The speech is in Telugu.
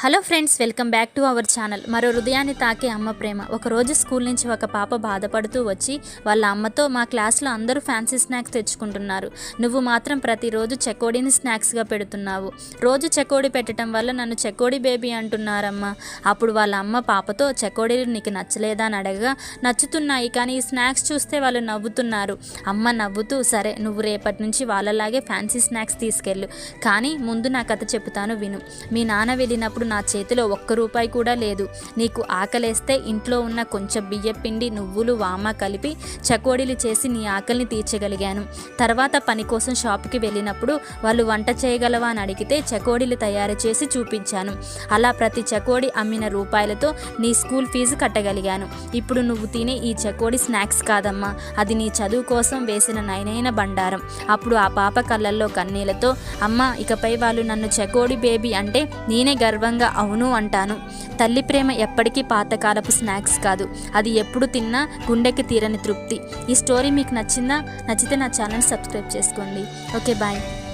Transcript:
Hello friends welcome back to our channel. మరో హృదయాన్ని తాకే అమ్మ ప్రేమ. ఒకరోజు స్కూల్ నుంచి ఒక పాప బాధపడుతూ వచ్చి వాళ్ళ అమ్మతో మా క్లాస్లో అందరూ ఫ్యాన్సీ స్నాక్స్ తెచ్చుకుంటున్నారు. నువ్వు మాత్రం ప్రతిరోజు చెకోడీని స్నాక్స్గా పెడుతున్నావు. రోజు చెకోడీ పెట్టడం వల్ల నన్ను చెకోడీ బేబీ అంటున్నారమ్మా. అప్పుడు వాళ్ళ అమ్మ పాపతో చెకోడీలు నీకు నచ్చలేదా అని అడగగా నచ్చుతున్నాయి కానీ ఈ స్నాక్స్ చూస్తే వాళ్ళు నవ్వుతున్నారు. అమ్మ నవ్వుతూ సరే నువ్వు రేపటి నుంచి వాళ్ళలాగే ఫ్యాన్సీ స్నాక్స్ తీసుకెళ్ళు. కానీ ముందు నా కథ చెబుతాను విను. మీ నాన్న వెళ్ళినప్పుడు నా చేతిలో ఒక్క రూపాయి కూడా లేదు. నీకు ఆకలేస్తే ఇంట్లో ఉన్న కొంచెం బియ్యం పిండి నువ్వులు వామ కలిపి చకోడీలు చేసి నీ ఆకలిని తీర్చగలిగాను. తర్వాత పని కోసం షాప్కి వెళ్ళినప్పుడు వాళ్ళు వంట చేయగలవా అని అడిగితే చకోడీలు తయారు చేసి చూపించాను. అలా ప్రతి చకోడీ అమ్మిన రూపాయలతో నీ స్కూల్ ఫీజు కట్టగలిగాను. ఇప్పుడు నువ్వు తినే ఈ చకోడీ స్నాక్స్ కాదమ్మా. అది నీ చదువు కోసం వేసిన నయనైన బండారం. అప్పుడు ఆ పాప కళ్ళల్లో కన్నీళ్ళతో అమ్మ ఇకపై వాళ్ళు నన్ను చకోడి బేబీ అంటే నేనే గర్వంగా అవును అంటాను. తల్లి ప్రేమ ఎప్పటికీ పాతకాలపు స్నాక్స్ కాదు. అది ఎప్పుడు తిన్నా గుండెకి తీరని తృప్తి. ఈ స్టోరీ మీకు నచ్చిందా? నచ్చితే నా ఛానల్ సబ్స్క్రైబ్ చేసుకోండి. Okay bye.